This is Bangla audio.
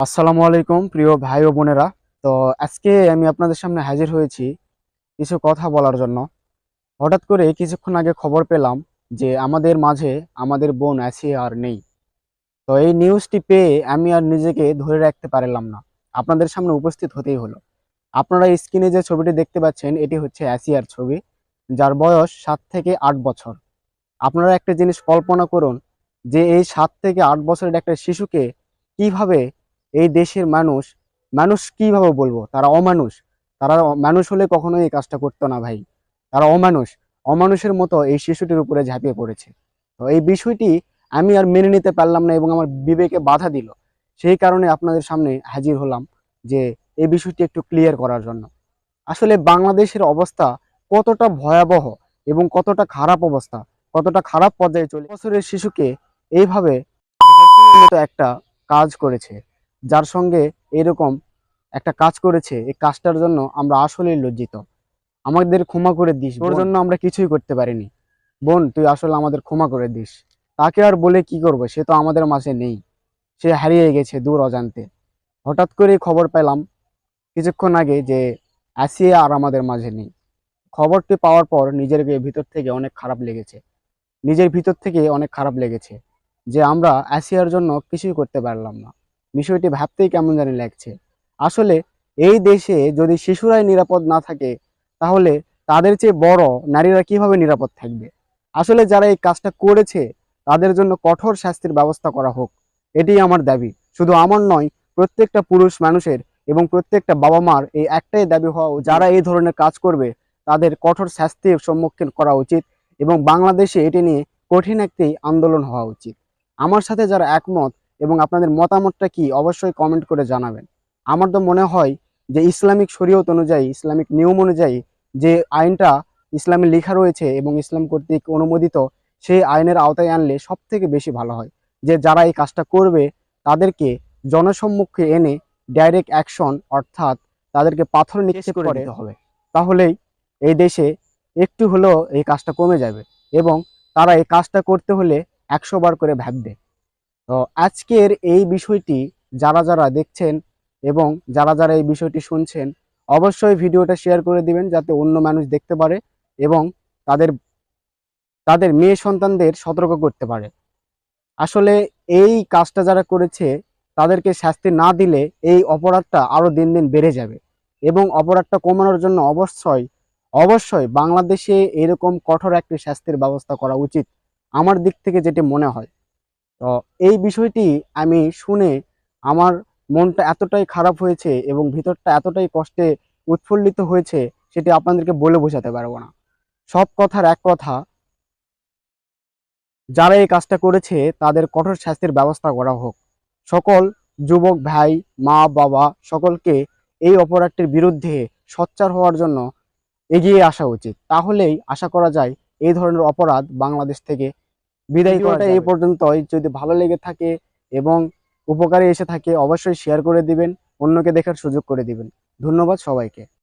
আসসালামু আলাইকুম, প্রিয় ভাই ও বোনেরা। তো আজকে আমি আপনাদের সামনে হাজির হয়েছি কিছু কথা বলার জন্য। হঠাৎ করে কিছুক্ষণ আগে খবর পেলাম যে আমাদের মাঝে আমাদের বোন আসিয়া আর নেই। তো এই নিউজটি পেয়ে আমি আর নিজেকে ধরে রাখতে পারলাম না। আপনাদের সামনে উপস্থিত হতেই হলো। আপনারা স্ক্রিনে যে ছবিটি দেখতে পাচ্ছেন, এটি হচ্ছে অ্যাসিয়ার ছবি, যার বয়স সাত থেকে আট বছর। আপনারা একটা জিনিস কল্পনা করুন যে এই সাত থেকে আট বছরের একটা শিশুকে কীভাবে এই দেশের মানুষ মানুষ কীভাবে বলব? তারা অমানুষ। তারা মানুষ হলে কখনোই এই কাজটা করতো না ভাই। তারা অমানুষ। অমানুষের মতো এই শিশুটির উপরে ঝাঁপিয়ে পড়েছে। তো এই বিষয়টি আমি আর মেনে নিতে পারলাম না এবং আমার বিবেকে বাধা দিল। সেই কারণে আপনাদের সামনে হাজির হলাম যে এই বিষয়টি একটু ক্লিয়ার করার জন্য। আসলে বাংলাদেশের অবস্থা কতটা ভয়াবহ এবং কতটা খারাপ অবস্থা, কতটা খারাপ পর্যায়ে চলে বছরের শিশুকে এইভাবে একটা কাজ করেছে। যার সঙ্গে এরকম একটা কাজ করেছে এই কাজটার জন্য আমরা আসলেই লজ্জিত। আমাদের ক্ষমা করে দিস ওর জন্য আমরা কিছুই করতে পারিনি। বোন তুই আসলে আমাদের ক্ষমা করে দিস। তাকে আর বলে কি করব? সে তো আমাদের মাঝে নেই। সে হারিয়ে গেছে দূর অজান্তে। হঠাৎ করে খবর পেলাম কিছুক্ষণ আগে যে আসিয়া আর আমাদের মাঝে নেই। খবরটি পাওয়ার পর নিজের ভিতর থেকে অনেক খারাপ লেগেছে। নিজের ভিতর থেকে অনেক খারাপ লেগেছে যে আমরা আসিয়ার জন্য কিছুই করতে পারলাম না। বিষয়টি ভাবতেই কেমন জানি লাগছে। আসলে এই দেশে যদি শিশুরাই নিরাপদ না থাকে, তাহলে তাদের চেয়ে বড় নারীরা কীভাবে নিরাপদ থাকবে? আসলে যারা এই কাজটা করেছে, তাদের জন্য কঠোর শাস্তির ব্যবস্থা করা হোক, এটি আমার দাবি। শুধু আমার নয়, প্রত্যেকটা পুরুষ মানুষের এবং প্রত্যেকটা বাবা মার এই একটাই দাবি হওয়া যারা এই ধরনের কাজ করবে, তাদের কঠোর শাস্তির সম্মুখীন করা উচিত এবং বাংলাদেশে এটি নিয়ে কঠিন একটি আন্দোলন হওয়া উচিত। আমার সাথে যারা একমত এবং আপনাদের মতামতটা কি অবশ্যই কমেন্ট করে জানাবেন। আমার তো মনে হয় যে ইসলামিক শরীয়ত অনুযায়ী ইসলামিক নিয়ম অনুযায়ী যে আইনটা ইসলামে লেখা রয়েছে এবং ইসলাম কর্তৃক অনুমোদিত সেই আইনের আওতায় আনলে সব থেকে বেশি ভালো হয়। যে যারা এই কাজটা করবে তাদেরকে জনসম্মুখে এনে ডাইরেক্ট অ্যাকশন অর্থাৎ তাদেরকে পাথর নিক্ষেপ করে দিতে হবে। তাহলেই এই দেশে একটু হলেও এই কাজটা কমে যাবে এবং তারা এই কাজটা করতে হলে একশো বার করে ভাববে আজকের এই বিষয়টি যারা যারা দেখছেন এবং যারা যারা এই বিষয়টি শুনছেন, অবশ্যই ভিডিওটা শেয়ার করে দিবেন যাতে অন্য মানুষ দেখতে পারে এবং তাদের তাদের মেয়ে সন্তানদের সতর্ক করতে পারে। আসলে এই কাজটা যারা করেছে, তাদেরকে শাস্তি না দিলে এই অপরাধটা আরও দিন দিন বেড়ে যাবে এবং অপরাধটা কমানোর জন্য অবশ্যই অবশ্যই বাংলাদেশে এরকম কঠোর একটি শাস্তির ব্যবস্থা করা উচিত। আমার দিক থেকে যেটি মনে হয় তো এই বিষয়টি আমি শুনে আমার মনটা এতটাই খারাপ হয়েছে এবং ভিতরটা এতটাই কষ্টে উৎফুল্লিত হয়েছে সেটি আপনাদেরকে বলে বোঝাতে পারব না। সব কথার এক কথা, যারা এই কাজটা করেছে তাদের কঠোর শাস্তির ব্যবস্থা করা হোক। সকল যুবক ভাই, মা, বাবা সকলকে এই অপরাধটির বিরুদ্ধে সচ্চার হওয়ার জন্য এগিয়ে আসা উচিত। তাহলেই আশা করা যায় এই ধরনের অপরাধ বাংলাদেশ থেকে বিদায় করাটা এই পর্যন্তই। যদি ভালো লেগে থাকে এবং উপকারে এসে থাকে অবশ্যই শেয়ার করে দিবেন অন্যকে দেখার সুযোগ করে দিবেন। ধন্যবাদ সবাইকে।